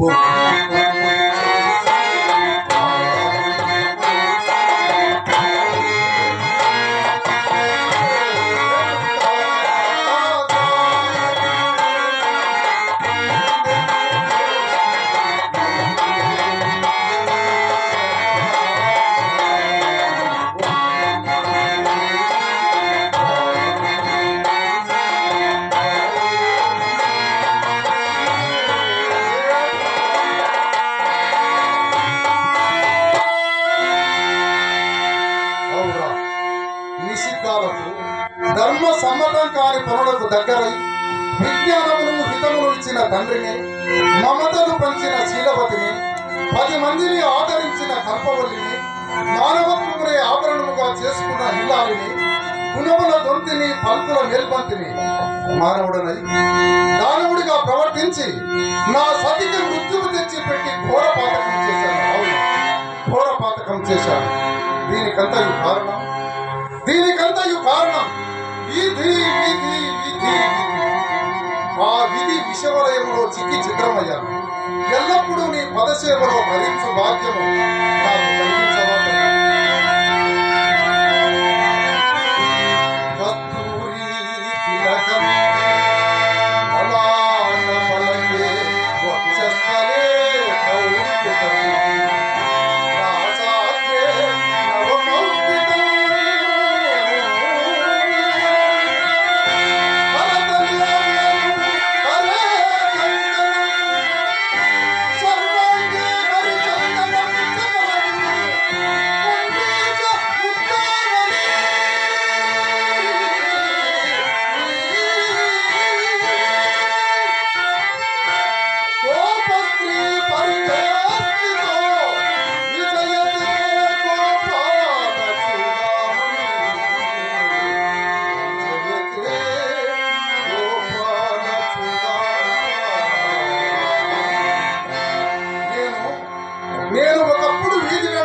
book. జ్ఞానమును హితమును ఇచ్చిన తండ్రిని మమతను పంచిన శీలవతిని పది మందిని ఆదరించిన కల్పవల్లిని మానవత్వమునే ఆభరణముగా చేసుకున్న హిల్లారిని గుణముల దొంతిని పంతుల మేల్పంతిని మానవుడనై దానవుడిగా ప్రవర్తించి నా సతికి మృత్యువు తెచ్చి పెట్టి ఘోర పాతకం చేశాను. అవును ఘోర పాతకం చేశాను. దీనికంతయు కారణం? దీనికంతయు కారణం విధి విధి విధి విధి ఆ విధి విషవలయంలో చిక్కి చిత్రమయ్యాను. ఎల్లప్పుడూ నీ పదసేవలో భరించు భాగ్యము.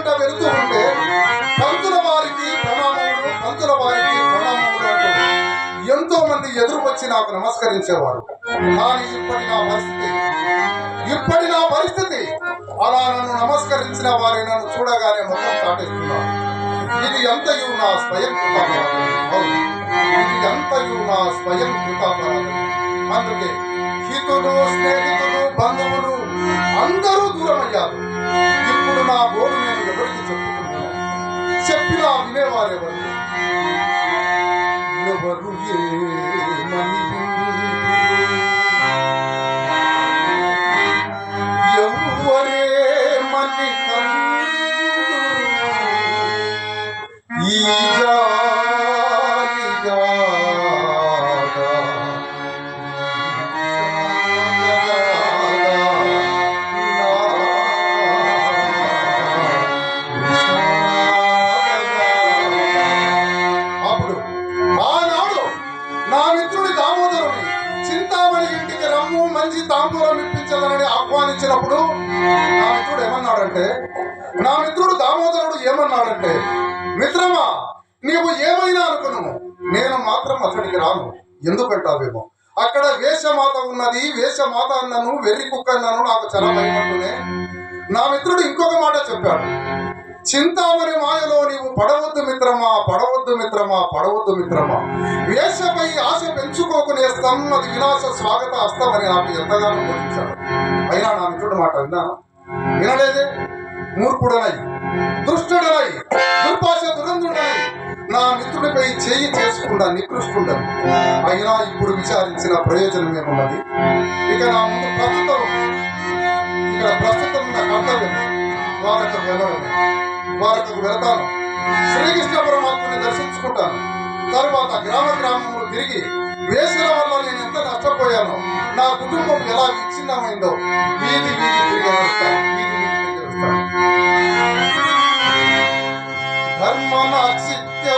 వెంట వెళుతూ ఉంటే పంతుల వారికి ప్రణామములు పంతుల వారికి ప్రణామములు అంటూ ఎంతో మంది ఎదురు వచ్చి నాకు నమస్కరించేవారు. కానీ ఇప్పటి నా పరిస్థితి ఇప్పటి నా పరిస్థితి అలా నన్ను నమస్కరించిన వారి నన్ను చూడగానే ముఖం చాటేస్తున్నారు. ఇది ఎంతయు నా స్వయం కృతాపరాధం. ఇది ఎంతయు నా స్వయం కృతాపరాధం. అందుకే హితులు స్నేహితులు బంధువులు అందరూ దూరమయ్యారు. ఇప్పుడు నా బోడు నేను ఎవరికి చెప్పుకుంటున్నాను చెప్పినా వినేవారెవరు ఎవరు ఏమని ఎవరే మని ఈ నా మిత్రుడు దామోదరుడు ఏమన్నాడంటే మిత్రమా నీవు ఏమైనా అనుకును నేను మాత్రం అతడికి రాను. ఎందుకంటావేమో అక్కడ వేషమాత ఉన్నది వేషమాత అన్నను వెర్రి కుక్క అన్నను నాకు చాలా భయపడుతూనే నా మిత్రుడు ఇంకొక మాట చెప్పాడు చింతామణి మాయలో నీవు పడవద్దు మిత్రమా పడవద్దు మిత్రమా పడవద్దు మిత్రమా. వేషపై ఆశ పెంచుకోకునే అది వినాశ స్వాగత హస్తమని నాకు ఎంతగానో బోధించాడు. అయినా నా మిత్రుడు మాట విన్నాను? వినలేదే? మూర్ఖుడనై దుష్టుడనై దుర్భాష దురంధుడనై నా మిత్రుడిపై చేయి చేసుకుండా నికృష్టుండను. అయినా ఇప్పుడు విచారించిన ప్రయోజనం ఏమున్నది? ఇక నా ముందు ప్రస్తుతం ఇక్కడ ప్రస్తుతం ఉన్న కర్తవ్యం ద్వారకకు వెళ్ళడమే ద్వారకకు వెళతాను. శ్రీకృష్ణ పరమాత్మని దర్శించుకుంటాను. తరువాత గ్రామ గ్రామములు తిరిగి వేసిన వల్ల నేను ఎంత నష్టపోయానో నా కుటుంబం ఎలా విచ్ఛిన్నమైందో వీధి వీధి తిరిగి వీధి వీధి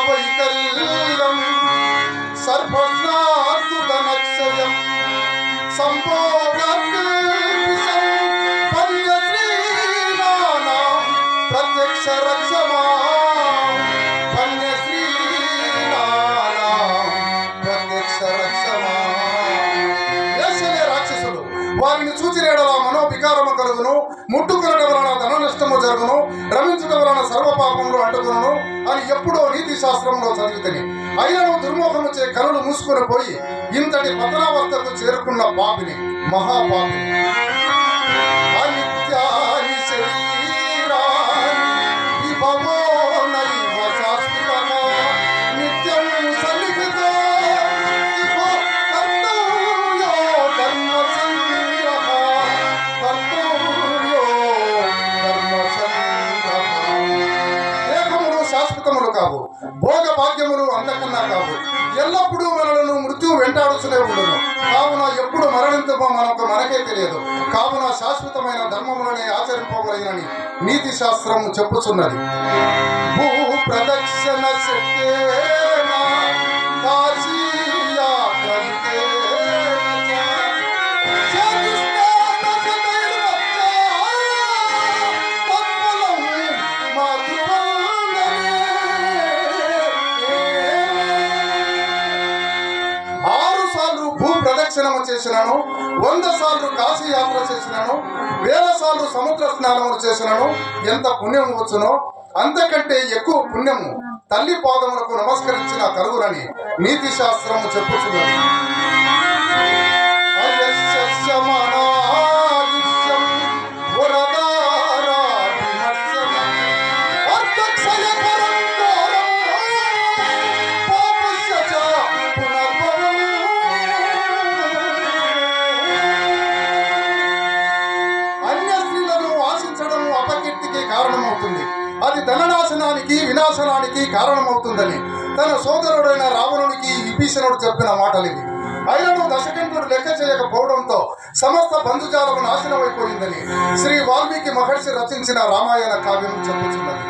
వైకల్యం ప్రత్యక్ష రక్షమా ప్రత్యక్ష రక్షమా వారిని ముట్టుకునడం వలన ధన నష్టము జరుగును రమించడం వలన సర్వ పాపములు అంటుకును అని ఎప్పుడో నీతి శాస్త్రంలో చదువుతని అయినను దుర్మోహము చే కనులు మూసుకొని పోయి ఇంతటి పతనావస్థకు చేరుకున్న పాపిని మహాపాపిని. ఎల్లప్పుడూ మనలను మృత్యు వెంటాడుతూనే ఉండదు కావున ఎప్పుడు శుభం మనకు మనకే తెలియదు. కావున శాశ్వతమైన ధర్మములనే ఆచరింపబడినని నీతి శాస్త్రం చెప్పుచున్నది. భూ ప్రదక్షిణ శక్తేన ప్రదక్షిణము చేసినాను వంద సార్లు కాశీ యాత్ర చేసినాను వేల సార్లు సముద్ర స్నానము చేసినాను ఎంత పుణ్యం వచ్చునో అంతకంటే ఎక్కువ పుణ్యము తల్లి పాదములకు నమస్కరించిన కలుగునని నీతి శాస్త్రము చెప్పుచున్నది. ధననాశనానికి వినాశనానికి కారణమవుతుందని తన సోదరుడైన రావణునికి విభీషణుడు చెప్పిన మాటలు ఇవి అయినను దశకంఠుడు లెక్క చేయకపోవడంతో సమస్త బంధుజాలకు నాశనమైపోయిందని శ్రీ వాల్మీకి మహర్షి రచించిన రామాయణ కావ్యం చెప్పుచున్నది.